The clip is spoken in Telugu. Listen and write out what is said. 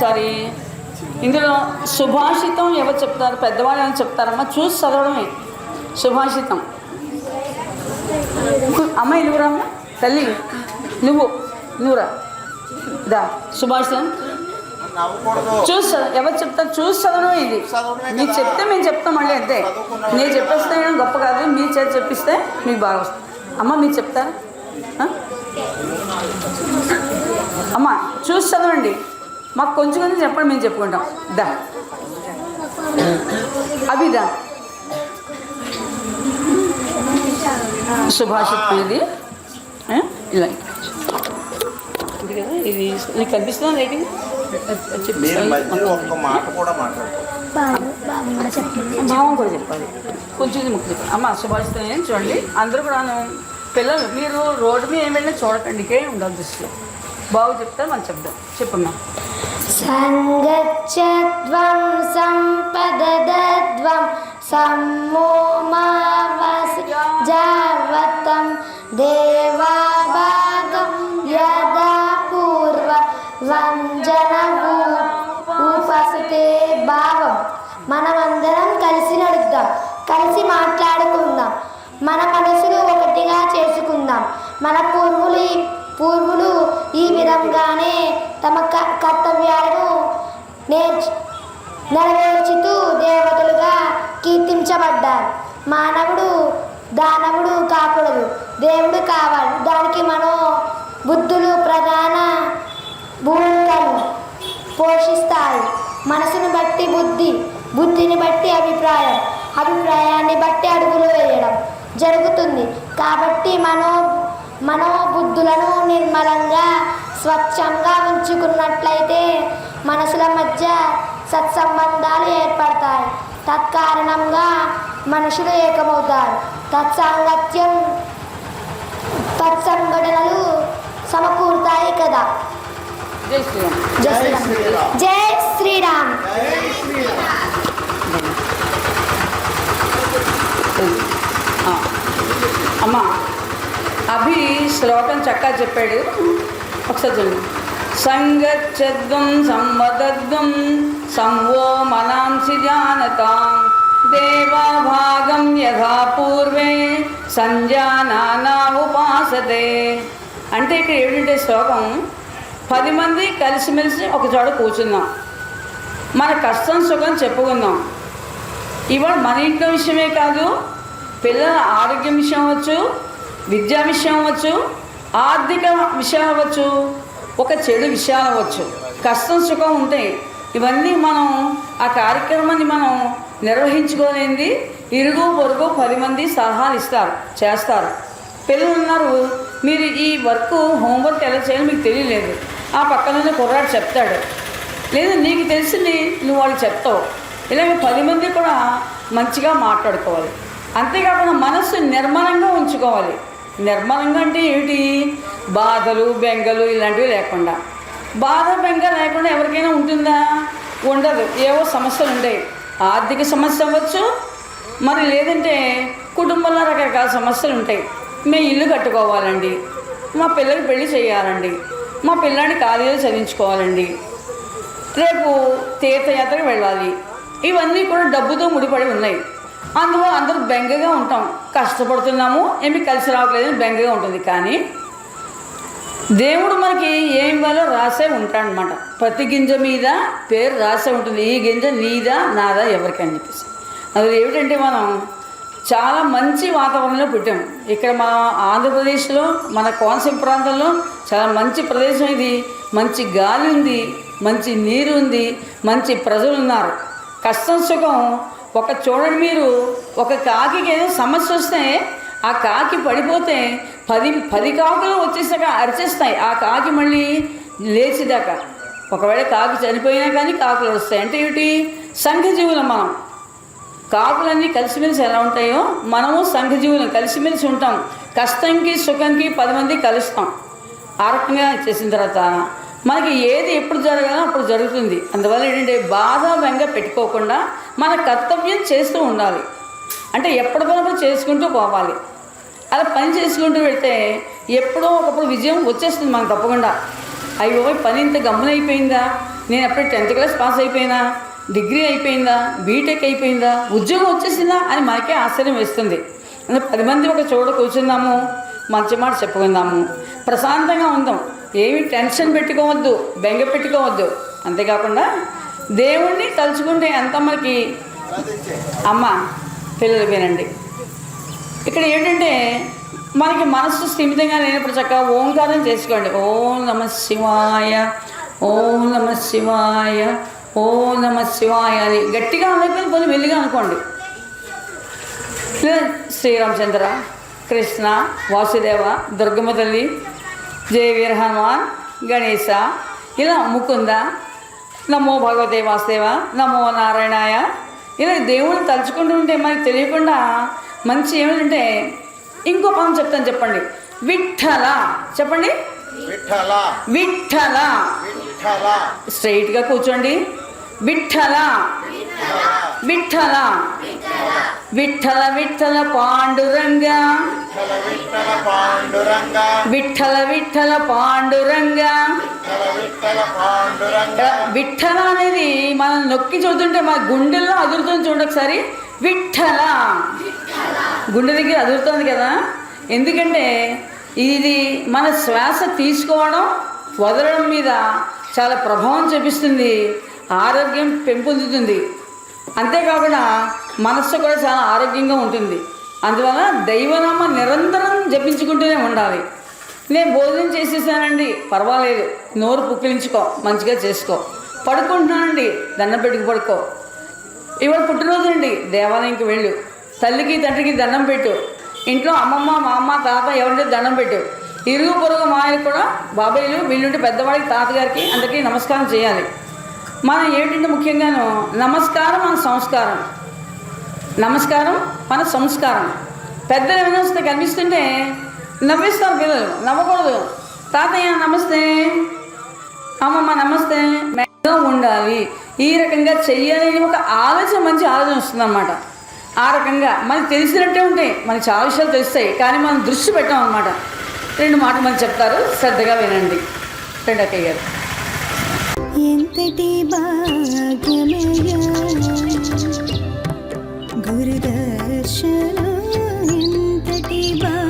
ఒకసారి. ఇందులో సుభాషితం ఎవరు చెప్తారు? పెద్దవాళ్ళు అని చెప్తారమ్మా? చూసి చదవడమే. సుభాషితం. అమ్మ నువ్వు రామ్మ తల్లి నువ్వు నువ్వురా. దా సుభాషితం. చూసి ఎవరు చెప్తారు? చూసి చదవడం ఇది. మీకు కదా. చెప్తే మేము చెప్తాం మళ్ళీ అంతే. నేను చెప్పేస్తే గొప్ప కాదు. మీ చేత చెప్పిస్తే మీకు బాగా వస్తుంది. అమ్మ మీరు చెప్తారా? అమ్మ చూసి చదవండి. మాకు కొంచెం కొంచెం చెప్పండి మేము చెప్పుకుంటాం. దా. అవి దా. సుభాషితం ఇది? ఇలా. ఇది కదా ఇది నీకు కనిపిస్తుందా రేటింగ్ కూడా కూడా భావం కూడా చెప్పాలి. కొంచెం ముక్కు చెప్పాలి అమ్మ శుభాషితం ఏం చూడండి. అందరూ కూడాను పిల్లలు మీరు రోడ్డు మీద ఏం వెళ్ళినా చూడకండి. ఇకే ఉండాలి దృష్టిలో బాగు చెప్తారు మనం చెప్దాం చెప్పమ్మా. సంగచ్చత్వం సంపదద్వం సమ్మోమావసి జావతం దేవాభాగం యదా పూర్వ వంజన ఉపసతే భావం మనమందరం కలిసి నడుద్దాం కలిసి మాట్లాడుకుందాం మన మనసులు ఒకటిగా చేసుకుందాం మన పూర్వులు పూర్వ కర్తవ్యాలను నేర్చు నెరవేర్చుతూ దేవతలుగా కీర్తించబడ్డారు. మానవుడు దానవుడు కాకూడదు. దేవుడు కావాలి. దానికి మనో బుద్ధులు ప్రధాన భూమికలు పోషిస్తాయి. మనసును బట్టి బుద్ధి బుద్ధిని బట్టి అభిప్రాయం అభిప్రాయాన్ని బట్టి అడుగులు వేయడం జరుగుతుంది. కాబట్టి మనో మనోబుద్ధులను నిర్మలంగా స్వచ్ఛంగా ఉంచుకున్నట్లయితే మనసుల మధ్య సత్సంబంధాలు ఏర్పడతాయి. తత్కారణంగా మనుషులు ఏకమవుతారు. తత్సాంగత్యం తత్సంఘటనలు సమకూరుతాయి కదా. జై శ్రీరామ్. జై. అమ్మ అభి శ్లోకం చక్కగా చెప్పాడు. ఒకసారి చూడండి సంగచ్చద్వం సంవదద్వం సంవో మనాంసి జానతాం. దేవాభాగం యథా పూర్వే సంజానానా ఉపాసతే. అంటే ఇక్కడ ఏమిటంటే శ్లోకం పది మంది కలిసిమెలిసి ఒక చోట కూర్చుందాం మన కష్టం సుఖం చెప్పుకుందాం. ఇవాళ మన ఇంట్లో విషయమే కాదు పిల్లల ఆరోగ్యం విషయం అవ్వచ్చు విద్యా విషయం అవ్వచ్చు ఆర్థిక విషయాలు అవ్వచ్చు ఒక చెడు విషయాలు అవ్వచ్చు కష్టం సుఖం ఉంటాయి ఇవన్నీ మనం ఆ కార్యక్రమాన్ని మనం నిర్వహించుకోలేంది ఇరుగు పొరుగు పది మంది సలహాలు ఇస్తారు చేస్తారు. పిల్లలు ఉన్నారు మీరు ఈ వర్క్ హోంవర్క్ ఎలా చేయాలో మీకు తెలియలేదు. ఆ పక్కన కుర్రాడు చెప్తాడు. లేదు నీకు తెలిసింది నువ్వు వాళ్ళు చెప్తావు. ఇలాగ పది మంది కూడా మంచిగా మాట్లాడుకోవాలి. అంతేకాకుండా మనస్సు నిర్మలంగా ఉంచుకోవాలి. నిర్మలంగా అంటే ఏమిటి? బాధలు బెంగలు ఇలాంటివి లేకుండా. బాధ బెంగ లేకుండా ఎవరికైనా ఉంటుందా? ఉండదు. ఏవో సమస్యలు ఉంటాయి. ఆర్థిక సమస్య అవ్వచ్చు. మరి లేదంటే కుటుంబంలో రకరకాల సమస్యలు ఉంటాయి. మేము ఇల్లు కట్టుకోవాలండి. మా పిల్లకి పెళ్ళి చేయాలండి. మా పిల్లాడిని కాలేజీలో చదివించుకోవాలండి. రేపు తీర్థయాత్రకు వెళ్ళాలి. ఇవన్నీ కూడా డబ్బుతో ముడిపడి ఉన్నాయి. అందువల్ల అందరూ బెంగగా ఉంటాం. కష్టపడుతున్నాము ఏమి కలిసి రావట్లేదని బెంగగా ఉంటుంది. కానీ దేవుడు మనకి ఏం ఇవ్వాలో రాసే ఉంటాడనమాట. ప్రతి గింజ మీద పేరు రాసే ఉంటుంది. ఈ గింజ నీదా నాదా ఎవరికని చెప్పేసి. అది ఏమిటంటే మనం చాలా మంచి వాతావరణంలో పుట్టాము ఇక్కడ మన ఆంధ్రప్రదేశ్లో మన కోనసీమ ప్రాంతంలో చాలా మంచి ప్రదేశం ఇది. మంచి గాలి ఉంది మంచి నీరు ఉంది మంచి ప్రజలు ఉన్నారు. కష్టం సుఖం ఒక చూడండి మీరు ఒక కాకి ఏదో సమస్య వస్తే ఆ కాకి పడిపోతే పది పది కాకులు వచ్చేసాక అరిచేస్తాయి. ఆ కాకి మళ్ళీ లేచిదాకా. ఒకవేళ కాకి చనిపోయినా కానీ కాకులు వస్తాయి అంటే ఏమిటి? సంఘజీవులం మనం. కాకులన్నీ కలిసిమెలిసి ఎలా ఉంటాయో? మనము సంఘజీవులం కలిసిమెలిసి ఉంటాం. కష్టంకి సుఖంకి పది మంది కలుస్తాం. ఆ రకంగా చేసిన తర్వాత మనకి ఏది ఎప్పుడు జరగాలో అప్పుడు జరుగుతుంది. అందువల్ల ఏంటంటే బాధ వెంగ పెట్టుకోకుండా మన కర్తవ్యం చేస్తూ ఉండాలి. అంటే ఎప్పటి చేసుకుంటూ పోవాలి. అలా పని చేసుకుంటూ వెళ్తే ఎప్పుడో ఒకప్పుడు విజయం వచ్చేస్తుంది మనకు తప్పకుండా. అయ్యో పని ఇంత గమ్మునైపోయిందా? నేను అప్పుడే టెన్త్ క్లాస్ పాస్ అయిపోయినా? డిగ్రీ అయిపోయిందా? బీటెక్ అయిపోయిందా? ఉద్యోగం వచ్చేసిందా అని మనకే ఆశ్చర్యం వేస్తుంది. అంటే పది మంది ఒక చోట కూర్చుందాము మంచి మాట చెప్పుకుందాము ప్రశాంతంగా ఉందాం. ఏమి టెన్షన్ పెట్టుకోవద్దు బెంగ పెట్టుకోవద్దు. అంతేకాకుండా దేవుణ్ణి తలుచుకుంటే ఎంత మనకి అమ్మ పిల్లలు వినండి. ఇక్కడ ఏంటంటే మనకి మనస్సు స్థిమితంగా లేనప్పుడు చక్కగా ఓంకారం చేసుకోండి. ఓం నమ శివాయ ఓం నమ శివాయ ఓం నమ శివాయ అని గట్టిగా అనుకుని కొంచెం మెల్లిగా అనుకోండి. శ్రీరామచంద్ర కృష్ణ వాసుదేవ దుర్గమ్మ తల్లి జయ వీర హనుమాన్ గణేశ ఇలా ముకుంద నమో భగవతే వాసుదేవ నమో నారాయణాయ. ఇలా దేవుని తలుచుకుంటూ ఉంటే మనకి తెలియకుండా మంచి ఏమిటంటే ఇంకో పదం చెప్తాను చెప్పండి. విఠల. చెప్పండి. విఠల. విఠల. విఠల. స్ట్రైట్గా కూర్చోండి. విఠల. విఠల. విఠల విఠల పాండురంగ. విఠల విఠల పాండురంగ. విఠల అనేది మనం నొక్కి చూస్తుంటే మన గుండెల్లో అదురుతుంది చూడండి ఒకసారి. విఠల. గుండె దగ్గర అదురుతుంది కదా. ఎందుకంటే ఇది మన శ్వాస తీసుకోవడం వదలడం మీద చాలా ప్రభావం చూపిస్తుంది. ఆరోగ్యం పెంపొందుతుంది. అంతేకాకుండా మనస్సు కూడా చాలా ఆరోగ్యంగా ఉంటుంది. అందువల్ల దైవనామ నిరంతరం జపించుకుంటూనే ఉండాలి. నేను భోజనం చేసేసానండి పర్వాలేదు. నోరు పుక్కిలించుకో మంచిగా చేసుకో. పడుకుంటున్నానండి దండం పెట్టుకు పడుకో. ఇవాళ పుట్టినరోజు అండి దేవాలయంకి వెళ్ళు. తల్లికి తండ్రికి దండం పెట్టు. ఇంట్లో అమ్మమ్మ మా అమ్మ తాత ఎవరింటే దండం పెట్టు. ఇరుగు పొరుగు మాయలు కూడా బాబాయ్లు వీళ్ళుంటే పెద్దవాడికి తాతగారికి అందరికీ నమస్కారం చేయాలి. మనం ఏంటంటే ముఖ్యంగాను నమస్కారం మన సంస్కారం. నమస్కారం మన సంస్కారం. పెద్దలు ఏమైనా వస్తే కనిపిస్తుంటే నవ్విస్తారు పిల్లలు నవ్వకూడదు. తాతయ్య నమస్తే. అమ్మమ్మ నమస్తే. మెల్లగా ఉండాలి. ఈ రకంగా చెయ్యాలని ఒక ఆలోచన మంచి ఆలోచన వస్తుందన్నమాట. ఆ రకంగా మనకి తెలిసినట్టే ఉంటాయి. మనకి చాలా విషయాలు తెలుస్తాయి. కానీ మనం దృష్టి పెట్టాం అనమాట రెండు మాటలు మనకి చెప్తారు. శ్రద్ధగా వినండి. రెండు అక్కయ్య గారు. ఎంతటి భాగ్యమయ్యా? గురుదర్శన ఎంతటి భాగ్య